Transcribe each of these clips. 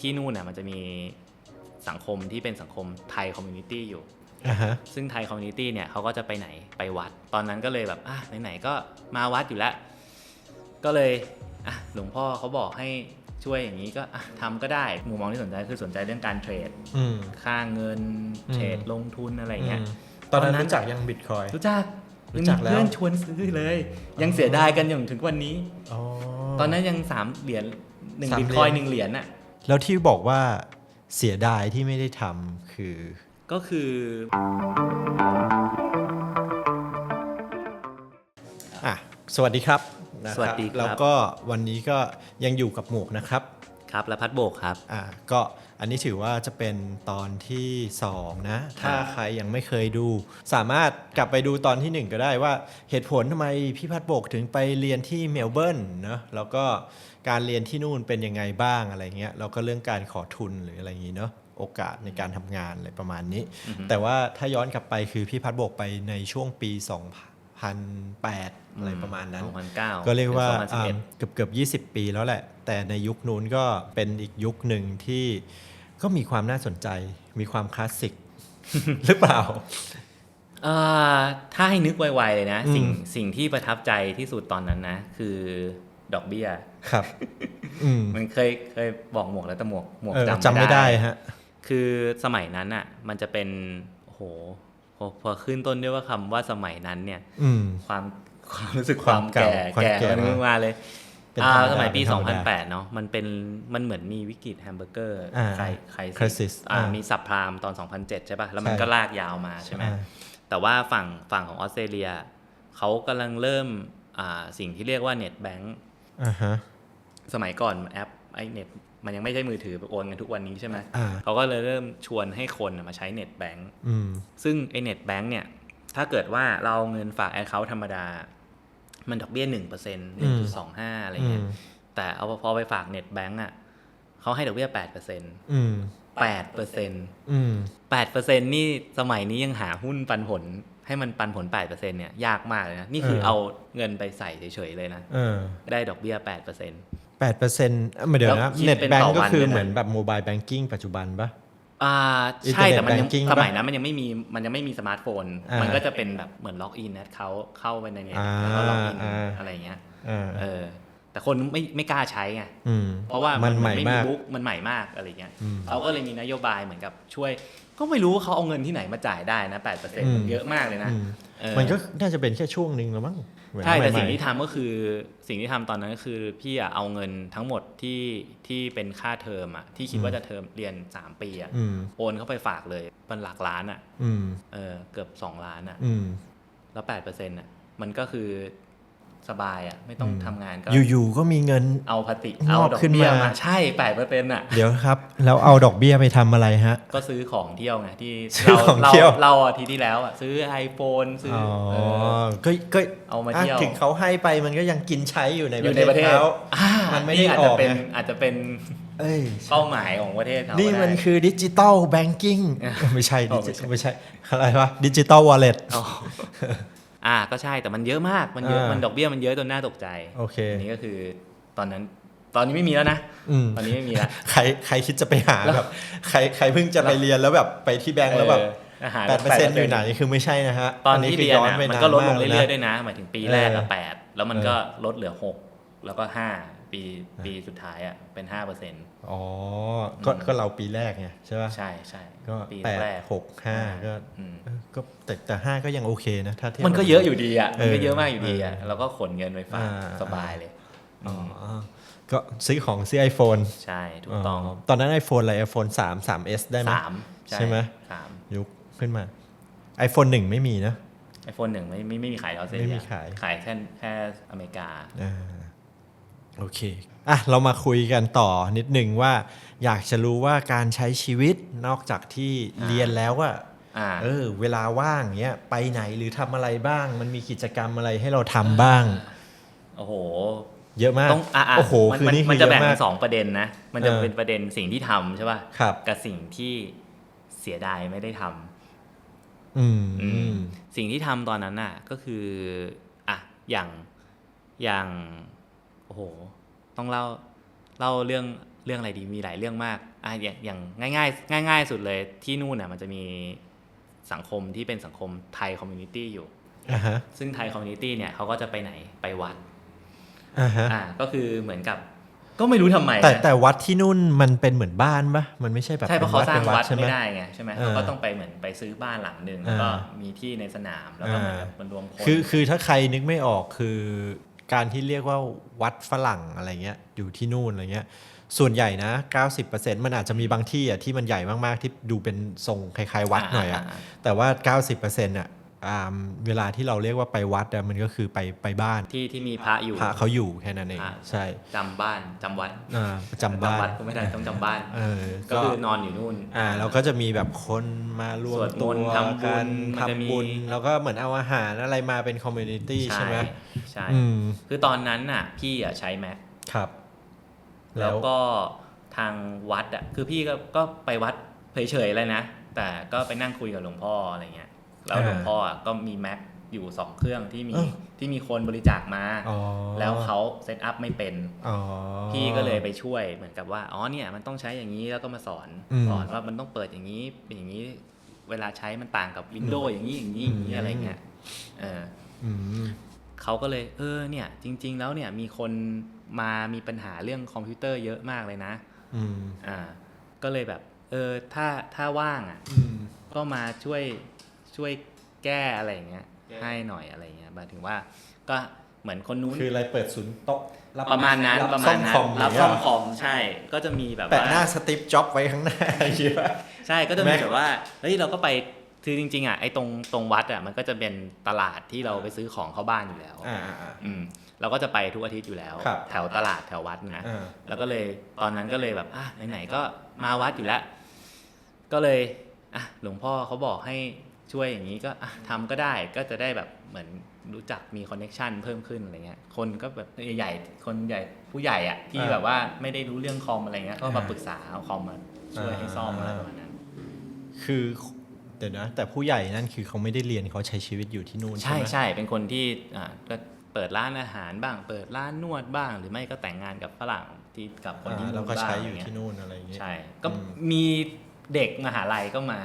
ที่นู่นน่ะมันจะมีสังคมที่เป็นสังคมไทยคอมมูนิตี้อยู่อ่าฮะซึ่งไทยคอมมูนิตี้เนี่ยเขาก็จะไปไหนไปวัด ตอนนั้นก็เลยแบบอะไหนๆก็มาวัดอยู่แล้ว ก็เลยอะหลวงพ่อเขาบอกให้ช่วยอย่างนี้ก็อะทำก็ได้มุมมองที่สนใจคือสนใจเรื่องการเทรดอืมค่าเงินอืมเทรดลงทุนอะไรเงี้ยมตอนนั้นตอนนั้นรู้จักยังบิตคอยรู้จักรู้จักแล้วเพื่อนชวนซื้อเลย ยังเสียดายกันอย่างถึงวันนี้อ๋อตอนนั้นยังสามเหรียญหนึ่งสามบิตเหรียญคอยน์หนึ่งเหรียญน่ะ แล้วที่บอกว่าเสียดายที่ไม่ได้ทำคือ ก็คือ อะ สวัสดีครับนะสวัสดีครับ แล้วก็วันนี้ก็ยังอยู่กับหมวกนะครับ ครับและพัดโบกครับ อ่าก็อันนี้ถือว่าจะเป็นตอนที่ 2 นะ ถ้าใครยังไม่เคยดู สามารถกลับไปดูตอนทีหนึ่1 ก็ได้ว่าเหตุผลทำไมพี่พัดโบกถึงไปเรียนที่เมลเบิร์นเนาะแล้วก็การเรียนที่นู่นเป็นยังไงบ้างอะไรเงี้ยแล้วก็เรื่องการขอทุนหรืออะไรอย่างงี้เนาะโอกาสในการทำงานอะไรประมาณนี้ แต่ว่าถ้าย้อนกลับไปคือพี่พัดโบกไปในช่วงปี 2008อะไรประมาณนั้น2009ก็เรียกว่าถึง2011เกือบเกือบ20ปีแล้วแหละ แต่ในยุคนู้นก็เป็นอีกยุคหนึ่งที่ก็มีความน่าสนใจ มีความคลาสสิกหรือเปล่าเอ่อถ้าให้นึกไวๆเลยนะอืมสิ่งสิ่งที่ประทับใจที่สุดตอนนั้นนะ คือดอกเบี้ยครับอืมมันเคยเคยบอกหมวกแล้วแต่หมวกหมวกเออจำจำไม่ได้ฮะคือสมัยนั้นอะ มันจะเป็นโอ้โห พอพอขึ้นต้นด้วยว่าคำว่าสมัยนั้นเนี่ย อืมความความรู้สึกความมคาวเก่าแก่ความแก่แก่มันมาเลยเป็นอ่าธรรมดาสมัยปีเป็นธรรมดา2008 เนาะมันเป็นมันเหมือนมีวิกฤตแฮมเบอร์เกอร์อ่าใครใคร crisis อ่าอ่ามีมีสับพรามตอน 2007 ใช่ป่ะ แล้วมันใช่ก็ลากยาวมาใช่ไหมอ่าแต่ว่าฝั่งฝั่งของออสเตรเลียเขากำลังเริ่มอ่าสิ่งที่เรียกว่าเน็ตแบง k อ่าฮะสมัยก่อนแอปไอเน็ต มันยังไม่ใช่มือถือโอนกันทุกวันนี้ใช่ไหมอ่าเขาก็เลยเริ่มชวนให้คนน่ะมาใช้เน็ตแบง k อืมซึ่งไอเน็ตแบง k เนี่ย ถ้าเกิดว่าเราเอาเงินฝากแอคเคาท์ธรรมดา มันดอกเบี้ยหนึ่งเปอร์เซ็นต์หนึ่งจุดสองห้าอะไรเงี้ยอืมแต่เอาพอไปฝากเน็ตแบง k อะเขาให้ดอกเบี้ยแปดเปอร์เซ็นต์อืมแปดเปอร์เซ็นต์อืมแปดเปอร์เซ็นต์นี่สมัยนี้ยังหาหุ้นปันผลให้มันปันผลแปดเปอร์เซ็นต์เนี่ยยากมากเลยนะ นี่คือเออเอาเงินไปใส่เฉยๆเลยนะเออได้ดอกเบี้ยแปดเปอร์เซ็นต์ แปดเปอร์เซ็นต์เดี๋ยวแล้นะวคิดเน็ตเป็นแบงต่อก็วันคือด้วยนะเหมือนแบบโมบายแบงกิ้งปัจจุบันปะอ่าใช่ Internet แต่มันยัง banking สปะมัยนั้นมันยังไม่มีมันยังไม่มีสมาร์ทโฟนอ่ามัมันก็จะเป็นแบบเหมือนล็อกอินนะเขาเข้าไปในเน็ตอ่าแล้วก็ล็อกอินอ่าอะไรเงี้ยอ่าเออ แต่คนไม่ไม่กล้าใช้ไงอืมเพราะว่ามัมันใหม่ไม่มามีกบุ๊กมันใหม่มากอะไรเงี้ยอืมเขาก็เลยมีนโยบายเหมือนกับช่วย ก็ไม่รู้ว่าเขาเอาเงินที่ไหนมาจ่ายได้นะแปดเปอร์เซ็นต์อืมเยอะมากเลยนะอืมเออ มันก็น่าจะเป็นแค่ช่วงหนึ่งแล้วมั้งเหมือนใช่แต่ใหม่ๆสิ่งที่ทำก็คือสิ่งที่ทำตอนนั้นก็คือพี่อะเอาเงินทั้งหมดที่ที่เป็นค่าเทอมอะที่คิดว่าจะเทอมเรียน 3 ปีอะอืมโอนเข้าไปฝากเลยมันหลักล้านอะอืมเออเกือบ 2 ล้านอะอืมแล้ว8เปอร์เซ็นต์อะมันก็คือ สบายอะไม่ต้องอืมทำงานก็อยู่ๆก็มีเงิน เอาภาติงเอาอกดอกขึ้นเบี้ยมา มาใช่8เปอร์เซ็นต์อะเดี๋ยวครับ แล้วเอาดอกเบี้ยไปทำอะไรฮะ ก็ซื้อของเที่ยวไงที่ซื้อเราของเราเที่ยว เราอาทิตย์ที่แล้วอะซื้อ iPhone ซื้ออ๋ออเออ ก็ก็เอามาอะเที่ยวถึงเขาให้ไปมันก็ยังกินใช้อยู่ในอยู่ในประเทศเขา อ่ามันไม่นี่ได้อาจอจะอกเป็นไงอาจจะเป็นเอ้ย เป้าหมายของประเทศเขานี่ก็ได้ มันคือดิจิตอลแบงกิ้งไม่ใช่อ๋ดิอจิไม่ใช่ ไม่ใช่ อะไรวะดิจิตอลวอลเล็ตอ๋อ อ่าก็ใช่แต่มันเยอะมากมันเยอะอ่ามั มันดอกเบี้ยมันเยอะจนน่าตกใจโอเค อันนี้ก็คือตอนนั้นตอนนี้ไม่มีแล้วนะอืม ตอนนี้ไม่มีแล้ว ใครใครคิดจะไปหาแบบใครใครเพิ่งจะไปเรียนแล้วแบบไปที่แบงก์แล้วแบบเอออาหารแปดเปอร์เซ็นต์อยู่ไหนคือไม่ใช่นะฮะตอนที่คืเรียนย้อะไปมันก็ลดลงาเรื่มาอยๆด้วยนะ หมายถึงปีแรกอะเออแปดแล้วมันเออก็ลดเหลือหกแล้วก็ห้าปีปีสุดท้ายอะเป็นห้าเปอร์เซ็นต์ อ๋อ ก็อืมก็เราปีแรกไงใช่ป่ะใช่ใช่ก็ปีแปดแรกหกห้าก็อืมเออก็แต่แต่ห้าก็ยังโอเคนะถ้าเทียบมันก็เยอะอยู่ดีอะมันก็เออเยอะมากอยู่ดีอะเออแล้วก็ขนเงินไปฝากอ่าสบายเลยอ๋อก็ซื้อของซื้อ iPhone ใช่ถูกต้อง ตอนนั้น iPhone อะไร iPhone 3 3s ได้ไหมสามใช่ไหมสามยุคขึ้นมา iPhone 1 ไม่มีนะไอโฟนหนึ่งไม่ไม่ไม่มีขายในออสเตรไม่เลีมียขาย ขายแค่แค่อเมริกาอ่า โอเคอะเรามาคุยกันต่อนิดนึงว่า อยากจะรู้ว่าการใช้ชีวิตนอกจากที่อ่าเรียนแล้วอะอ่าเออ เวลาว่างเนี้ยไปไหนหรือทำอะไรบ้าง มันมีกิจกรรมอะไรให้เราทำบ้าง โอ้โห เยอะมากต้องอะอะโอ้โหมันคือมันนี่มัคืนอจะเยแบ่งอะมาเป็กนสองประเด็นนะ มันจะเออเป็นประเด็นสิ่งที่ทำใช่ป่ะครับกับสิ่งที่เสียดายไม่ได้ทำอืมอืมสิ่งที่ทำตอนนั้นน่ะ ก็คืออะอย่างอย่าง โอ้โห ต้องเล่าเล่าเรื่องเรื่องอะไรดีมีหลายเรื่องมากอะอย่างอย่างง่ายๆง่ายๆสุดเลยที่นู่นน่ะมันจะมีสังคมที่เป็นสังคมไทยคอมมูนิตี้อยู่อ่าฮะซึ่งไทยคอมมูนิตี้เนี่ยเขาก็จะไปไหนไปวัดอ่าฮะอ่าก็คือเหมือนกับก็ไม่รู้ทำไม แต่นะแต่วัดที่นู่นมันเป็นเหมือนบ้านปะมันไม่ใช่แบบใช่เพราะเขาสร้างป็นวัดใช่ไหมไม่ได้ไงใช่ไหมเออเขาก็ต้องไปเหมือนไปซื้อบ้านหลังหนึ่งแล้วก็อ่ามีที่ในสนามแล้วก็เหมือนอ่ามันรวมคนคือคือถ้าใครนึกไม่ออกคือ การที่เรียกว่าวัดฝรั่งอะไรเงี้ยอยู่ที่นู่นอะไรเงี้ยส่วนใหญ่นะ 90%มันอาจจะมีบางที่อะที่มันใหญ่มากๆ ที่ดูเป็นทรงคล้ายๆ วัดหน่อยอะแต่ว่า 90%อะอ่า เวลาที่เราเรียกว่าไปวัดอะมันก็คือไปไปบ้านที่ที่มีพระอยู่พระเขาอยู่แค่นั้นเองอ่าใช่จำบ้านจำวัดอ่าประจำบ้านวัดก็ไม่ได้ต้องจำบ้านเออก็คือนอนอยู่นู่นอ่าเราก็จะมีแบบคนมารวมสวดมตัวนต์ทำบุญกันมันจะมีทำบุญแล้วก็เหมือนเอาอาหารอะไรมาเป็นคอมมูนิตี้ใช่ไหมใช่อืมคือตอนนั้นน่ะ พี่อะใช้แม็กครับ แล้วก็ทางวัดอะคือพี่ก็ก็ไปวัดเฉยๆเลยนะแต่ก็ไปนั่งคุยกับหลวงพ่ออะไรเงี้ย แล้วหลวงพ่ออะก็มีแม็กอยู่สองเครื่องที่มีเออที่มีคนบริจาคมาอ๋อแล้วเขาเซตอัพไม่เป็นอ๋อพี่ก็เลยไปช่วยเหมือนกับว่าอ๋อเนี่ยมันต้องใช้อย่างนี้แล้วก็มาสอนอืมสอนว่ามันต้องเปิดอย่างนี้เป็นอย่างนี้ เวลาใช้มันต่างกับวินโดว์อย่างนี้อย่างนี้อย่างนี้อืมอะไรเงี้ยเอออืมเขาก็เลย เออเนี่ย จริง ๆ แล้วเนี่ยมีคนมามีปัญหาเรื่องคอมพิวเตอร์เยอะมากเลยนะอืมอ่า ก็เลยแบบ เออถ้าถ้าว่างอะอืมก็มาช่วย ช่วยแก้อะไรอย่างเงี้ยให้หน่อยอะไรเงี้ยหมายถึงว่าก็เหมือนคนนู้นคืออะไรเปิดศูนย์โต๊ะบประมาณนั้นบประซ่มาอณนั้นคอมรับย่างซ่อมเงี้ยคอมใช่ ก็จะมีแบบแปะว่าหน้าสติปจ็อบไว้ข้างหน้าใช่ไหมใช่ก็จะแม็มีกแบบว่าเฮ้ยเราก็ไปคือจริงๆอะไอ้ตรงตรงวัดอะมันก็จะเป็นตลาดที่เราไปซื้อของเข้าบ้านอยู่แล้วอ่าอ่าอ่าอืมเราก็จะไปทุกอาทิตย์อยู่แล้วครับแถวตลาดแถววัดนะอ่าแล้วก็เลยตอนนั้นก็เลยแบบอะไหนๆก็มาวัดอยู่แล้ว ก็เลยอะหลวงพ่อเขาบอกให้ ช่วยอย่างนี้ก็อะทำก็ได้ก็จะได้แบบเหมือนรู้จักมีคอนเน็ชันเพิ่มขึ้นอะไรเงี้ยคนก็แบบใหญ่ๆคนใหญ่ผู้ใหญ่อะที่อ่าแบบว่าไม่ได้รู้เรื่องคอมอะไรเงี้ยก็มาอ่าปรึกษาเอาคอมมาช่วยให้ซ่อมอะไรประมาณนั้น คือเดี๋ยวนะแต่ผู้ใหญ่นั่นคือเขาไม่ได้เรียนเขาใช้ชีวิตอยู่ที่นู่นใช่ใช่ไหมใช่เป็นคนที่อ่าก็เปิดร้านอาหารบ้าง เปิดร้านนวดบ้าง หรือไม่ก็แต่งงานกับฝรั่งที่กับคนที่อ่านู่นแล้วก็บ้างใช้อยู่ะไรเงี้ที่นู่นอะไรอย่างเงี้ยใช่ก็อืมมีเด็กมหาลัยก็มา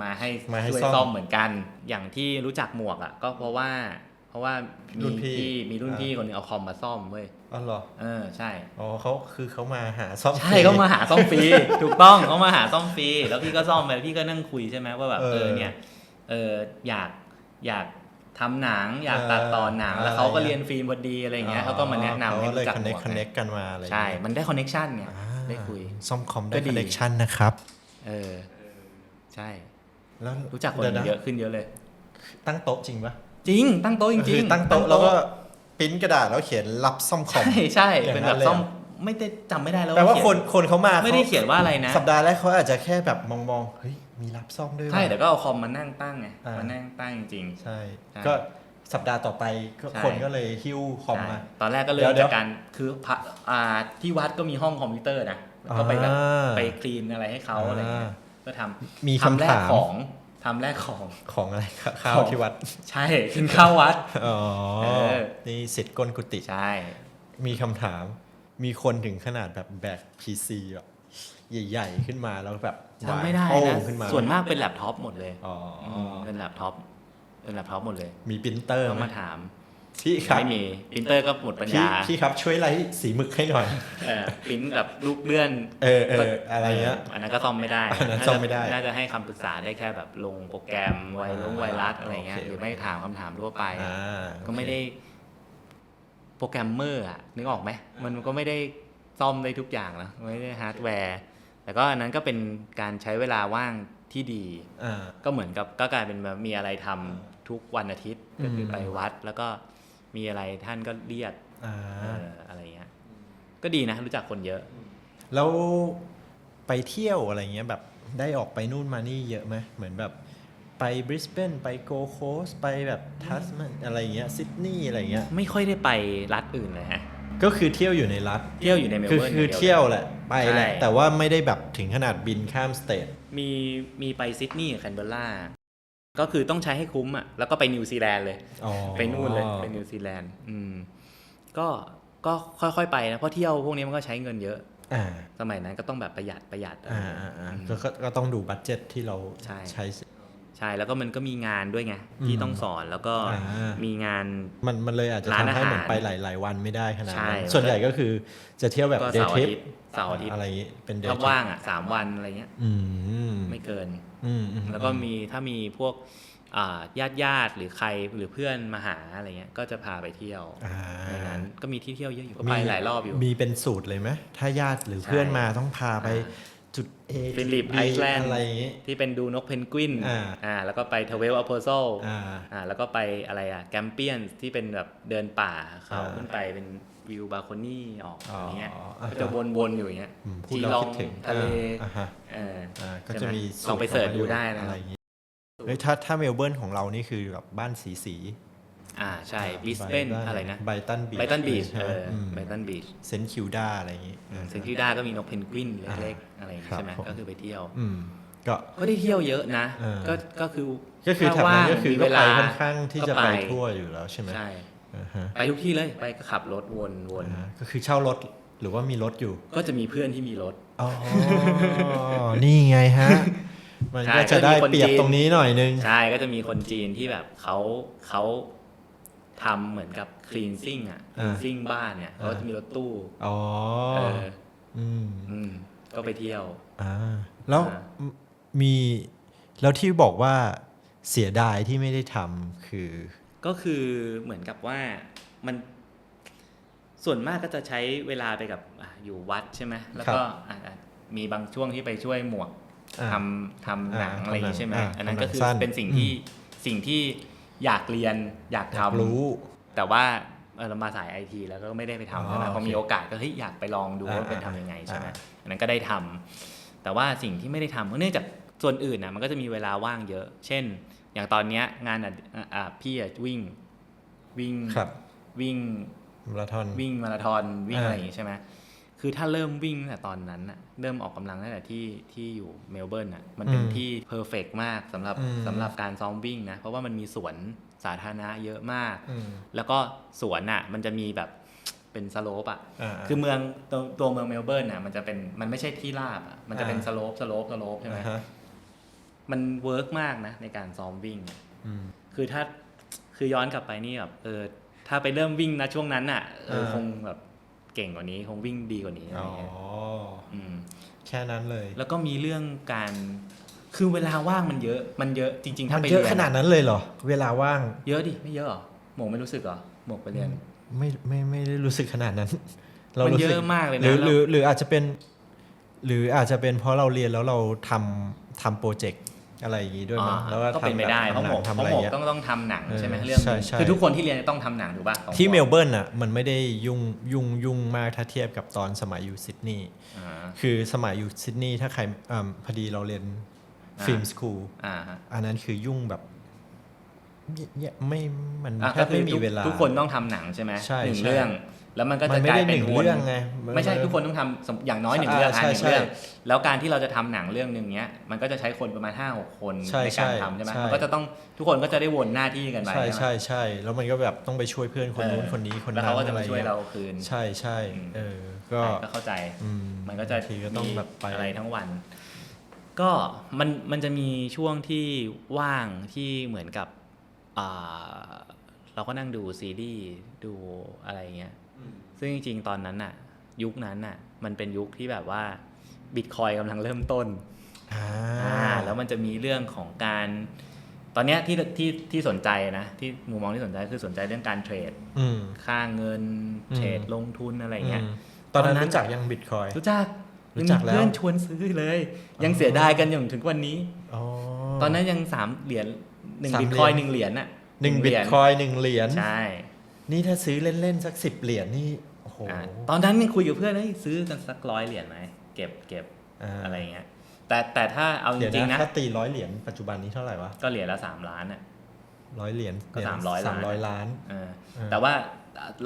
มาให้มาให้ช่วยซ่อมซ่อมเหมือนกัน อย่างที่รู้จักหมวกอะ ก็เพราะว่า เพราะว่ารุ่มีนพี่พี่มีรุ่นอ่า พี่คนหนึงเอาคอมมาซ่อมเว้ยอ๋อเหรอเออใช่ อ๋อเขาคือเขามาหาซ่อม ใช่เขามาหาซ่อมฟรี ถูกต้องเขามาหาซ่อมฟรีแล้วพี่ก็ซ่อมไปพี่ก็นั่งคุยใช่ไหมว่าแบบเออเนี่ยเอออยากอยากทำหนัง อยากตัดต่อหนังแล้วเขาก็เรียนฟิล์มพอดีอะไรเงี้ยเขาก็มาแนะนำให้เขาเลยรู้จักคอนหมเน็วกกคอนเน็กกันมาอะไรใช่อย่างเงี้ยมันได้คอนเน็กชันไงอ่าได้คุย ซ่อมคอมได้ก็ดี คอนเน็กชันนะครับ เออ ใช่ แล้วรู้จักคนดี๋วเยอะขึ้นเยอะเลย ตั้งโต๊ะจริงปะจริง ตั้งโต๊ะจริงคือๆตั้งโต๊ะแล้วก็ปริ้นกระดาษแล้วเขียนรับซ่อมคอมใช่ใช่อย่างนั้นเป็นแบบเลยเหรอซ่อมไม่ได้จำไม่ได้แล้วแปลว่าเขียคนคนเขามาไม่ได้ขาเขียนว่าอะไรนะ สัปดาห์แรกเขาอาจจะแค่แบบมองมองๆเฮ้ยมีรับซ่อมด้วยใช่ว่ะแต่ก็เอาคอมมานั่งตั้งไงอ่ามมานั่งตั้งจริงใช่ใช่ก็สัปดาห์ต่อไปก็ใช่คนก็เลยหิ้วคอมใช่มา ตอนแรกก็เริ่เดี๋มยวเดี๋ยจาวกการคือพระอ่าที่วัดก็มีห้องคอมพิวเตอร์นะแล้วก็ไปแบบอ่าไปคลีนอะไรให้เขาอะไรเงี้ย ก็ทำมีทำแรคำกถามของทำแรกของของอะไรข้าวของที่วัด ใช่กินข้าววัดอ๋อเออนี่สิทธิ์ก้นกุฏิใช่ มีคำถาม มีคนถึงขนาดแบบแบกพีซีแบบใหญ่ๆขึ้นมาแล้วแบบจำไม่ได้โป้นะงขึ้นมาส่วนมากเป็นแล็ปท็อปหมดเลยอ๋ออมเป็นแล็ปท็อปเป็นแล็ปท็อปหมดเลย มีปรินเตอร์ต้องไหมมาถาม พี่ครับไม่มีปรินเตอร์ก็หมดปัญพี่ญาพี่ครับช่วยไล่สีหมึกให้หน่อยเออปริ้นแบบลูกเลื่อนเออเอออะไรเงี้ยอันนั้นก็ซ่อมไม่ได้อันนั้นซ่อมไม่ได้ น่าจะให้คำปรึกษาได้แค่แบบลงโปรแกรมไวรัสไวรัสอะไรเงี้ยโอเคหรือไม่ถามคำถามทั่วไปอ่าก็ไม่ได้ โปรแกรมเมอร์อะนึกออกไหมมันก็ไม่ได้ซ่อมได้ทุกอย่างนะไม่ได้ฮาร์ดแวร์แต่ก็อันนั้นก็เป็นการใช้เวลาว่างที่ดีอ่าก็เหมือนกับก็กลายเป็นแบบมีอะไรทำทุกวันอาทิตย์ก็คือมไปวัดแล้วก็ มีอะไรท่านก็เรียกอ่าเอออะไรเงี้ยก็ดีนะ รู้จักคนเยอะ แล้วไปเที่ยวอะไรเงี้ยแบบได้ออกไปนู่นมานี่เยอะไหมเหมือนแบบไปบริสเบนไปโกโคสไปแบบทัสมันอะไรเงี้ยซิดนีย์อะไรเงี้ยไม่ค่อยได้ไปรัฐอื่นเลยฮะ ก็คือเที่ยวอยู่ในรัฐเที่ยวอยู่ในเมลคือเบิร์นคือางดี เที่ยวแหละไปแหละ ใช่ แต่ว่าไม่ได้แบบถึงขนาดบินข้ามสเตท มีมีไปซิดนีย์กับแคนเบอร์รา ก็คือต้องใช้ให้คุ้มอะแล้วก็ไปนิวซีแลนด์เลยอ๋อไปนู่นเลยไปนิวซีแลนด์อืมก็ก็ค่อยๆไปนะเพราะเที่ยวพวกนี้มันก็ใช้เงินเยอะอ่าสมัยนั้นก็ต้องแบบประหยัดประหยัดอ่าอ่าอ่าก็ก็ก็ต้องดูบัตเจ็ตที่เราใช่ใช้ใช่แล้วก็มันก็มีงานด้วยไงที่อืมต้องสอนแล้วก็อ่ามีมีงานมันมันเลยอาจจะร้านทำให้อาหารเหมือนไปหลาย ๆ วันไม่ได้ขนาดใช่นั้นส่วนใหญ่ก็คือจะเที่ยวแบบก็เดเสาย์ร์ทอาริปทิตย์เสาร์อาทิตย์อะไรอย่างงี้เป็นเดย์ถ้าทริปว่างอะสามวันอะไรเงี้ยอืมไม่เกินอืมอืมแล้วก็มีถ้ามีพวกญาติญาติๆหรือใครหรือเพื่อนมาหาอะไรเงี้ยก็จะพาไปเที่ยวอ่าในนั้นก็มีที่เที่ยวเยอะอยู่ก็ไปหลายรอบอยู่มีเป็นสูตรเลยไหมถ้าญาติหรือเพื่อนใช่มาต้องพาไปอ่ จุด A ฟิลิปจุด B ไอซ์แลนด์อะไรอย่างงี้ ที่เป็นดูนกเพนกวินอ่าอ่าแล้วก็ไปทเวลอโพโซอ่าอ่าแล้วก็ไปอะไรอะแกมเปียนที่เป็นแบบเดินป่าเขาอ่าขึ้นไปเป็นวิวบาโคนี่ออกอ๋ออย่างเงี้ยอ่าก็จะวนๆอยู่อย่างเงี้ยอืมพูดจีแล้วลองคิดถึงทะเลอ่าฮะ เอออ่าก็ใช่จะไหมมีลองไปเสิร์ชดูได้นะ อะไรอย่างงี้เฮ้ยถ้าถ้าเมลเบิร์นของเรานี่คือแบบบ้านสีสี อ่าใช่บิสเบนอะไรนะไบตันบีไบตันบีชใช่เอไหมออไบตันบีชเซนต์คิวดาอะไรอย่างงี้เซนคิวด้าก็มีนกเพนกวินเล็กๆอะไรอย่างงี้ครับใช่ไหมผมก็คือไปเที่ยวอืมก็ก็ได้เที่ยวเยอะนะเออก็ก็คือก็คือแถบนั้นก็คือมีก็เวไปลาค่อนข้างที่จะก็ไปทั่วอยู่แล้วใช่ไหมใช่อ่าฮะไปทุกที่เลยไปก็ขับรถวนวนอ่าก็คือเช่ารถหรือว่ามีรถอยู่ ก็จะมีเพื่อนที่มีรถอ๋อนี่ไงฮะมันใช่ก็จะได้ก็จะมีคนเปรียบจีนตรงนี้หน่อยนึงใช่ก็จะมีคนจีนที่แบบเขาเขา ทำเหมือนกับคลีนซิ่งอะคอ่าลีนซิ่งบ้านเนี่ยเขาก็จะมีรถตู้อ๋อเอออืมอืมก็ไปเที่ยว อ่าแล้วอ่า มี แล้วที่บอกว่าเสียดายที่ไม่ได้ทำคือ ก็คือเหมือนกับว่ามันส่วนมากก็จะใช้เวลาไปกับอะอยู่วัดใช่ไหมแล้วก็อะอะมีบางช่วงที่ไปช่วยหมวกอ่าทำทำหนังอ่าอะไรอย่างงี้ใช่ไหมอ่าอันนั้นทำหนัก็งคือสั้นเป็นสิ่งที่สิ่งที่ อยากเรียนอยากอยากทำรู้ แต่ว่าเออเรามาสายไอทีแล้วก็ไม่ได้ไปทำใช่ไหมอ๋อพอมีโอเคโอกาสก็เฮ้ยอยากไปลองดูอ่าว่าเป็นทำยังไงใช่ไหมอ่าอันนั้นก็ได้ทำแต่ว่าสิ่งที่ไม่ได้ทำก็เนื่องจากส่วนอื่นนะมันก็จะมีเวลาว่างเยอะ เช่น อย่างตอนเนี้ยงานอะอะอะพี่อะวิ่งวิ่งครับวิ่งมาราธอนวิ่งมาราธอนวิ่งอ่าอะไรอย่างงี้ใช่ไหม คือถ้าเริ่มวิ่งตั้งแต่ตอนนั้นน่ะเริ่มออกกำลังตั้งแต่ที่ที่อยู่เมลเบิร์นน่ะมันเป็นที่เพอร์เฟกมากสำหรับอืมสำหรับการซ้อมวิ่งนะ เพราะว่ามันมีสวนสาธารณะเยอะมากอืมแล้วก็สวนอะมันจะมีแบบเป็นสโลปอะอ่าคือเมืองตัวตัวเมืองเมลเบิร์นน่ะมันจะเป็นมันไม่ใช่ที่ราบอะ มันจะเป็นอ่าสโลปสโลปสโลปใช่ไหมอ่าฮะมันเวิร์กมากนะในการซ้อมวิ่งอืมคือถ้าคือย้อนกลับไปนี่แบบเออถ้าไปเริ่มวิ่งนะช่วงนั้นอะเอออ่าคงแบบ เก่งกว่านี้คงวิ่งดีกว่านี้อะไรอ๋อเงี้ยมแค่นั้นเลย แล้วก็มีเรื่องการคือเวลาว่างมันเยอะมันเยอะจริง ๆ ถ้ามันไปเยอะเรียนขนาดนั้นเลยเหรอ เวลาว่าง เยอะดิไม่เยอะเหรอหมวกไม่รู้สึกเหรอหมวกไปเรียนไม่ไม่ไม่ได้รู้สึกขนาดนั้น เรามันรู้เยสึกอะมากเลยหรือนะหรือหรืออาจจะเป็น หรืออาจจะเป็นเพราะเราเรียนแล้วเราทำทำโปรเจกต์ อะไรอย่างงี้ด้วยมั้งอ่าแล้วก็ก็เป็นทำไปแบบได้เพราะทำหหมนัวงกทำเพอะไรราะหมวกเงี้ยต้องต้องทำหนังเออใช่ไหมเรื่องหใช่นึ่งใช่คือทุกคนที่เรียนต้องทำหนังถูกป่ะของที่หเมวกลเบิร์นอะมันไม่ได้ยุ่งยุ่งยุ่งมากถ้าเทียบกับตอนสมัยอยู่ซิดนีย์อ่าคือสมัยอยู่ซิดนีย์ถ้าใครอ่าพอดีเราเรียนอ่าฟิล์มสคูลอ่าฮะอันนั้นคือยุ่งแบบเยอะ ไม่มันอะแทก็บคือไม่มีทุกเวลา ทุกคนต้องทำหนังใช่ไหมใช่หนึ่งใช่เรื่อง แล้วมันก็มัจะนไม่กลายได้เป็หนนึ่งวนเรื่องไงไม่ใช่นทุกคนต้องทำสมอย่างน้อยหนึ่งอ่าเรื่องอะใช่หนึ่งเรื่องใช่แล้วการที่เราจะทำหนังเรื่องหนึ่งเนี้ยมันก็จะใช้คนประมาณห้าหกคนใช่ในการใช่ทำใช่ไหมใช่มันก็จะต้องทุกคนก็จะได้วนหน้าที่กันไปใช่ไหมใช่ใช่แล้วมันก็แบบต้องไปช่วยเพื่อนคนนู้นเออคนนี้คนแล้วนั้นเขาก็จะอะไรมาช่วยเงี้ยเราคืน ใช่ใช่อืมเออก็ก็เข้าใจอืมมันก็จะบางทีก็ต้องแบบไปอะไรทั้งวันก็มันมันจะมีช่วงที่ว่างที่เหมือนกับอ่า เราก็นั่งดูซีรีส์ดูอะไรเงี้ย ซึ่งจริง ๆ ตอนนั้นน่ะยุคนั้นน่ะมันเป็นยุคที่แบบว่าบิตคอยกำลังเริ่มต้นอ่าอ่าแล้วมันจะมีเรื่องของการ ตอนเนี้ยที่ที่ที่สนใจนะที่มุมมองที่สนใจคือสนใจเรื่องการเทรดอืมค่าเงินอืมเทรดลงทุนอะไรเงี้ยอืมตอนนั้นตอนนั้นรู้จักยังบิตคอยรู้จักรู้จักแล้วยังมีเพื่อนชวนซื้อเลย ยังเสียดายกันอย่างถึงวันนี้อ๋อตอนนั้นยังสามเหรียญ หนึ่งสามบิตเหรีคยญอยหนึ่งเหรียญน่ะหนึ่งเหบิรีตยญคอยหนึ่งเหรียญใช่นี่ถ้าซื้อเล่นๆสักสิบเหรียญนี่โอ้โหอ่าตอนนั้นยังคุยกับเพื่อนเฮ้ยซื้อกันสักร้อยเหรียญไหมเก็บเก็บาอะไรเงี้ย แต่แต่ถ้าเอาจเดี๋ยวริงๆนะนะถ้าตีร้อยเหรียญปัจจุบันนี้เท่าไหร่วะก็เหรียญละสามล้านอะ ร้อยเหรียญก็300 สามร้อยล้าน เออเออแต่ว่า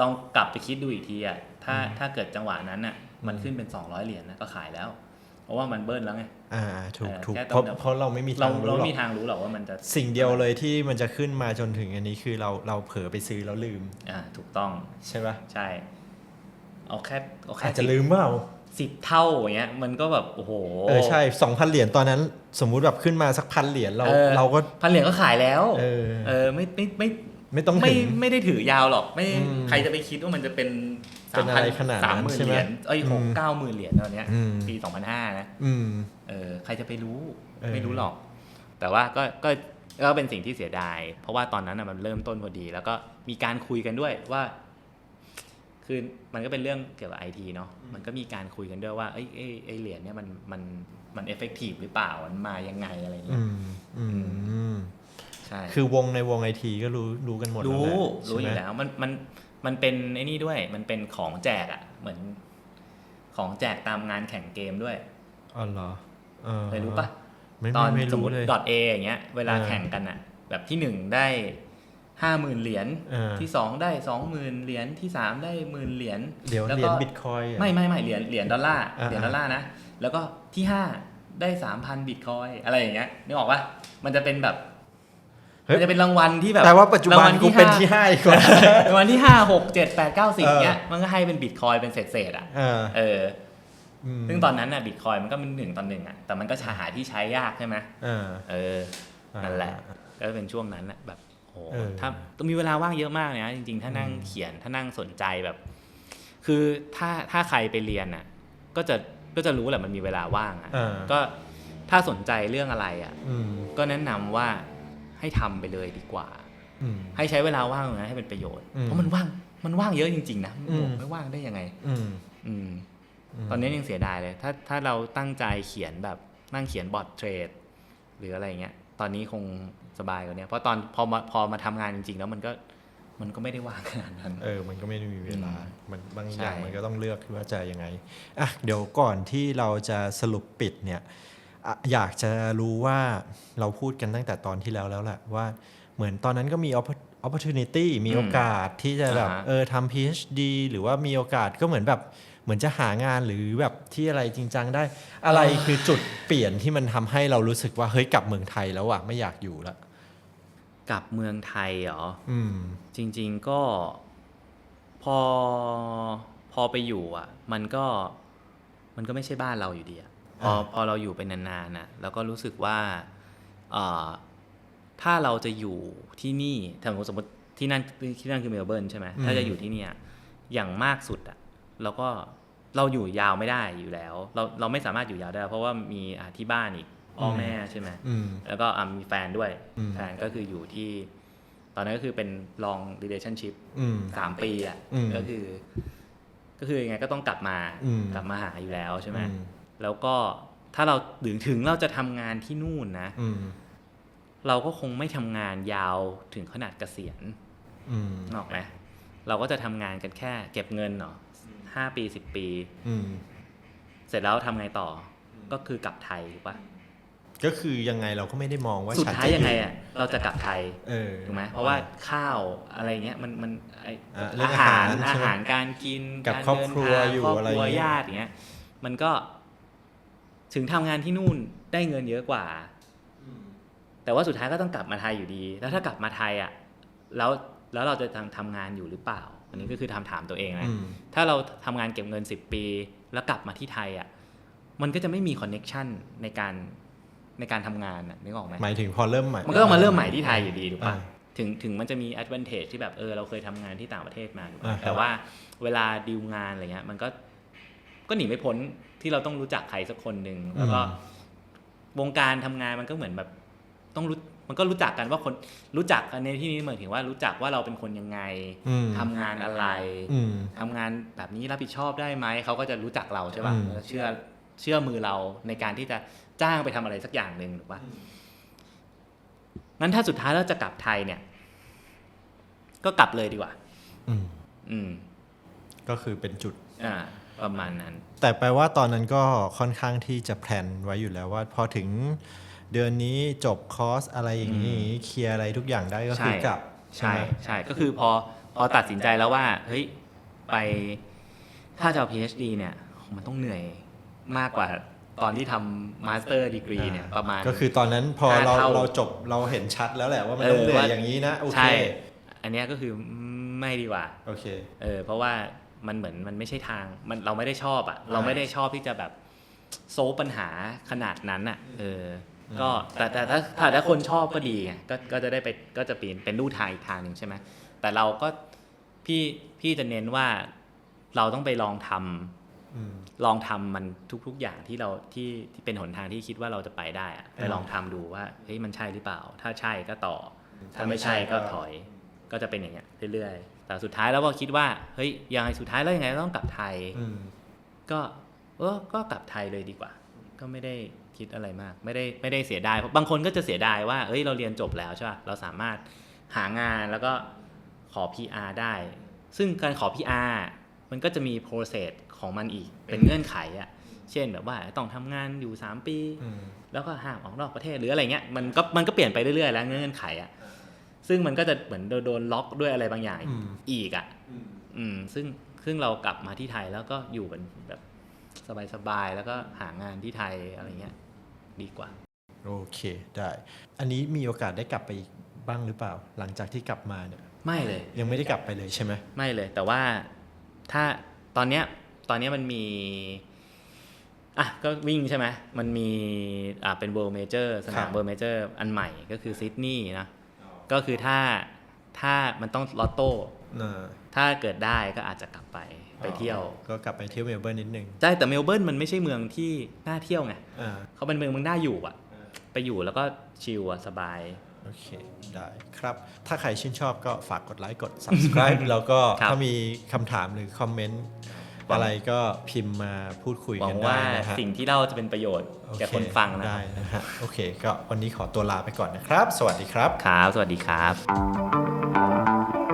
ลองกลับไปคิดดูอีกทีอะถ้าอืมถ้าเกิดจังหวะนั้นอะมันขึ้นเป็น 200 เหรียญนะก็ขายแล้ว เพราะว่ามันเบิ้ลแล้วไงอ่าถูกเออถูกแค่เพราะต้องเพราะเราไม่มีเราทางเรารู้หรไม่อกมีทางรู้หรอกว่ามันจะสิ่งเดียวเลยที่มันจะขึ้นมาจนถึงอันนี้คือเราเราเผลอไปซื้อแล้วลืม อ่า ถูกต้องใช่ปะใช่เอาแค่เอาแค่อาจจะลืมเปล่าสิบเท่าอย่างเงี้ยมันก็แบบโอ้โหเออใช่สองพันเหรียญตอนนั้น สมมุติแบบขึ้นมาสักพันเหรียญเราออเราก็พันเหรียญก็ขายแล้ว เออเออไม่ไม่ไม่ ไม่ต้องไม่ถึง ไม่ได้ถือยาวหรอกไม่อืมใครจะไปคิดว่ามันจะเป็นเป็นอะไรขนาดนั้นสามหมื่นใช่ไหมเหรียญเอ้ยหกอืมเก้าหมื่นเหรียญตอนเนี้ยอืม ปีสองพันห้านะ อืม เออใครจะไปรู้เออไม่รู้หรอก แต่ว่าก็ก็ก็เป็นสิ่งที่เสียดาย เพราะว่าตอนนั้นน่ะมันเริ่มต้นพอดี แล้วก็มีการคุยกันด้วยว่า คือมันก็เป็นเรื่องเกี่ยวกับไอทีเนาะมันก็มีการคุยกันด้วยว่าเอ้ยเอ้ยไอเหรียญเนี่ยมันมันมันเอฟเฟกตีฟหรือเปล่ามันมายังไงอะไรเงี้อืย ม อืม ใช่คือวงในวงไอทีก็รู้รู้กันหมดแล้วรู้แหละรู้อยู่ใช่ไหมแล้วมันมันมันเป็นไอ้นี่ด้วย มันเป็นของแจกอะเหมือน ของแจกตามงานแข่งเกมด้วยอ๋อเหรอเออเคยรู้ปะไม่ตอนไม่สมรู้มติเลยดอทเออย่างเงี้ย เวลาเออแข่งกันอะแบบที่หนึ่งได้ห้าหมื่นเหรียญเออที่สองได้สองหมื่นเหรียญที่สามได้หมื่นเหรียญเดี๋ยวแล้วเหรียก็ญบิตคอยน์ไม่ไม่ไม่เหรียญเหรียญดอลลาร์อ่าเหรียญดอลลาร์นะแล้วก็ที่ห้าได้สามพันบิตคอยอะไรอย่างเงี้ยนึกออกปะมันจะเป็นแบบ มันจะเป็นรางวัลที่แบบแต่ว่าปัจจุบันรางวัลกูเป็นที่ห้าอีกคนรางวัลที่ห้าหกเจ็ดแปดเก้าสิบเออเงี้ยมันก็ให้เป็นบิตคอยเป็นเศษเศษๆอะเออเออมซึ่งตอนนั้นน่ะบิตคอยมันก็เป็นหนึ่งต่อหนึ่งอะแต่มันก็หาที่ใช้ยากใช่ไหมเออ เอออ่านั่นแหละ ก็เป็นช่วงนั้นแหละแบบโหเออ ถ้าต้องมีเวลาว่างเยอะมากเลยนะจริงๆ ถ้านั่งอืมเขียนถ้านั่งสนใจแบบ คือถ้าถ้าใครไปเรียนอะ ก็จะก็จะรู้แหละมันมีเวลาว่างอะเออก็ถ้าสนใจเรื่องอะไรอะ อืมก็แนะนำว่า ให้ทำไปเลยดีกว่าอืมให้ใช้เวลาว่างตรงนั้นให้เป็นประโยชน์อืมเพราะมันว่างมันว่างเยอะจริง ๆ นะอืมไม่ว่างได้ยังไง อืมอืมมตอนนี้ยังเสียดายเลย ถ้าถ้าเราตั้งใจเขียนแบบนั่งเขียนบอร์ดเทรดหรืออะไรเงี้ย ตอนนี้คงสบายกว่านี้เพราะตอนพอมาพอมาทำงานจริง ๆ แล้วมันก็มันก็ไม่ได้ว่างขนาดนั้น เออ มันก็ไม่ได้มีเวลาอืมมันบางใช่อย่างมันก็ต้องเลือกว่าจะยังไง อะ เดี๋ยวก่อนที่เราจะสรุปปิดเนี่ย อะอยากจะรู้ว่าเราพูดกันตั้งแต่ตอนที่แล้วแล้วแหละว่าเหมือนตอนนั้นก็มี oppor- opportunity มีโอกาสที่จะแบบอ่าฮะเออทำ PhD หรือว่ามีโอกาสก็เหมือนแบบเหมือนจะหางานหรือแบบที่อะไรจริงจังได้ อะไรคือจุดเปลี่ยนที่มันทำให้เรารู้สึกว่าเฮ้ยกลับเมืองไทยแล้วอะไม่อยากอยู่ละกลับเมืองไทยเหรออืม จริง ๆก็พอพอไปอยู่อะมันก็มันก็ไม่ใช่บ้านเราอยู่ดีอะ พออ่าพอเราอยู่ไปนานๆน่ะแล้วก็รู้สึกว่าเอ่อถ้าเราจะอยู่ที่นี่ถ้าสมมติที่นั่นที่นั่นคือเมลเบิร์นใช่ไหมถ้าจะอยู่ที่เนี่ยอย่างมากสุดอะเราก็เราอยู่ยาวไม่ได้อยู่แล้ว เราเราไม่สามารถอยู่ยาวได้ เพราะว่ามีอ่าที่บ้านอีกพ่อแม่ใช่ไหมอืมแล้วก็อะมีแฟนด้วยอืมแฟนก็คืออยู่ที่ ตอนนั้นก็คือเป็น long relationship อืมสามปีอะอืมก็คือ ก็คือยังไงก็ต้องกลับมาอืมกลับมาหาอยู่แล้วใช่ไหมอืม แล้วก็ถ้าเราถึงถึงเราจะทำงานที่นู่นนะอืมเราก็คงไม่ทำงานยาวถึงขนาดเกษียณอืมนกออกไหมเราก็จะทำงานกันแค่ เก็บเงินเนาะห้าปีสิบปีอืมเสร็จแล้วทำไงต่อ ก็คือกลับไทยถูกปะก็คือยังไงเราก็ไม่ได้มองว่าสุดฉันท้ายจะยังไงออะเราจะกลับไทยเออถูกไหมเพราะว่าข้าวอะไรเงี้ยมันมันไออะเรื่องอาหารอาหารใช่อาไหมหารการกินกับการครอบเดินครัวทางอยู่ครอบอะไรครัวเงี้ยญาติอย่างเงี้ย มันก็ ถึงทำงานที่นู่นได้เงินเยอะกว่า แต่ว่าสุดท้ายก็ต้องกลับมาไทยอยู่ดี แล้วถ้ากลับมาไทยอะแล้วแล้วเราจะทำทำงานอยู่หรือเปล่า อันนี้ก็คือทำถามตัวเองนะอืมถ้าเราทำงานเก็บเงินสิบปี แล้วกลับมาที่ไทยอะมันก็จะไม่มีคอนเน็ชันในการในการทำงานอะนึกออกไหมหมายถึงพอเริ่มใหม่ มันก็ต้องมาเริ่มใหม่ที่ไทยอยู่ดีถูกปะอ่าถึงถึงมันจะมี advantage ที่แบบเออเราเคยทำงานที่ต่างประเทศมาถูกอ่าปะครับแต่ว่าเวลาดีลงานอะไรเงี้ยมันก็ ก็หนีไม่พ้นที่เราต้องรู้จักใครสักคนหนึ่งแล้วก็วงการทำงานมันก็เหมือนแบบต้องรู้มันก็รู้จักกันว่าคนรู้จักกันในที่นี้หมายถึงว่ารู้จักว่าเราเป็นคนยังไงอืมทำงานอะไรอืมทำงานแบบนี้รับผิดชอบได้ไหมเขาก็จะรู้จักเราใช่ป่ะอืมแล้วเชื่อเชื่อมือเราในการที่จะจ้างไปทำอะไรสักอย่างหนึ่งถูกป่ะงั้นถ้าสุดท้ายเราจะกลับไทยเนี่ย ก็กลับเลยดีกว่า อืม อืม ก็คือเป็นจุด อ่า ประมาณนั้น แต่แปลว่าตอนนั้นก็ค่อนข้างที่จะแพลนไว้อยู่แล้วว่าพอถึงเดือนนี้จบคอร์สอะไรอย่างนี้เคลียร์อะไรทุกอย่างได้ก็คือใช่กลับ ใช่ไหมใช่ก็คือพอพอตัดสินใจแล้วว่าเฮ้ยไปถ้าจะเอา PhD เนี่ยมันต้องเหนื่อยมากกว่าตอนที่ทำมาสเตอร์ดีกรีเนี่ยประมาณ ก็คือตอนนั้นพอห้าเราเท่า เราจบเราเห็นชัดแล้วแหละว่ามันเออต้องเหนื่อยว่าอย่างนี้นะ โอเค ใช่ อันเนี้ยก็คือไม่ดีกว่า โอเค เออเพราะว่า มันเหมือนมันไม่ใช่ทางมันเราไม่ได้ชอบอะเราไม่ได้ชอบที่จะแบบโซฟปัญหาขนาดนั้นอะเออก็แต่แต่ถ้าถ้าถ้าคนชอบก็ดีไงก็ก็จะได้ไปก็จะเป็นเป็นลู่ทางอีกทางหนึ่งใช่ไหมแต่เราก็พี่พี่จะเน้นว่าเราต้องไปลองทำอืมลองทำมันทุก ๆ อย่างที่เราที่ที่เป็นหนทางที่คิดว่าเราจะไปได้อะไปอ่าลองทำดูว่าเฮ้ยมันใช่หรือเปล่า ถ้าใช่ก็ต่อ ถ้าไม่ใช่ก็ถอย ก็จะเป็นอย่างเงี้ยเรื่อยๆ แต่สุดท้ายแล้วก็คิดว่า เฮ้ยยังไงสุดท้ายแล้วยังไงก็ต้องกลับไทยอืมก็เออก็กลับไทยเลยดีกว่า ก็ไม่ได้คิดอะไรมาก ไม่ได้ไม่ได้เสียดายเพราะบางคนก็จะเสียดายว่าเอ้ยเราเรียนจบแล้วใช่ป่ะเราสามารถหางานแล้วก็ขอ PR ได้ ซึ่งการขอ PR มันก็จะมี process ของมันอีกเป็นเงื่อนไขอะเช่นแบบว่าต้องทำงานอยู่ 3 ปีอืมแล้วก็ห้ามออกนอกประเทศหรืออะไรเงี้ยมันก็มันก็เปลี่ยนไปเรื่อยๆ แล้วเงื่อนไขอะ ซึ่งมันก็จะเหมือนโดนโดนล็อกด้วยอะไรบางอย่างอืมอีกอะอืมซึ่งซึ่งเรากลับมาที่ไทยแล้วก็อยู่กันแบบสบายๆแล้วก็หางานที่ไทยอะไรเงี้ยดีกว่า โอเคได้ อันนี้มีโอกาสได้กลับไปอีกบ้างหรือเปล่า หลังจากที่กลับมาเนี่ยไม่เลย ยังไม่ได้กลับไปเลยใช่ไหมไม่เลย แต่ว่าถ้าตอนเนี้ยตอนเนี้ยมันมีอะก็วิ่งใช่ไหมมันมีอ่าเป็น World Major สนาม World Major อันใหม่ก็คือซิดนีย์นะ ก็คือถ้าถ้ามันต้องลอตโต้อ่าถ้าเกิดได้ก็อาจจะกลับไปไปเที่ยว ก็กลับไปเที่ยวเมลเบิร์นนิดนึงใช่แต่เมลเบิร์นมันไม่ใช่เมืองที่น่าเที่ยวไงอ่าเขาเป็นเมืองมึงน่าอยู่อะ ไปอยู่แล้วก็ชิลอะสบายโอเค ได้ครับ ถ้าใครชื่นชอบก็ฝากกดไลค์กด subscribe แล้วก็ครับถ้ามีคำถามหรือคอมเมนต์หวัง อะไรก็พิมพ์มาพูดคุยหวักังนได้ว่านะฮะสิ่งที่เล่าจะเป็นประโยชน์โอเแก่คนฟังนะคได้รับนะฮะโอเค ก็วันนี้ขอตัวลาไปก่อนนะครับ สวัสดีครับครับ สวัสดีครับ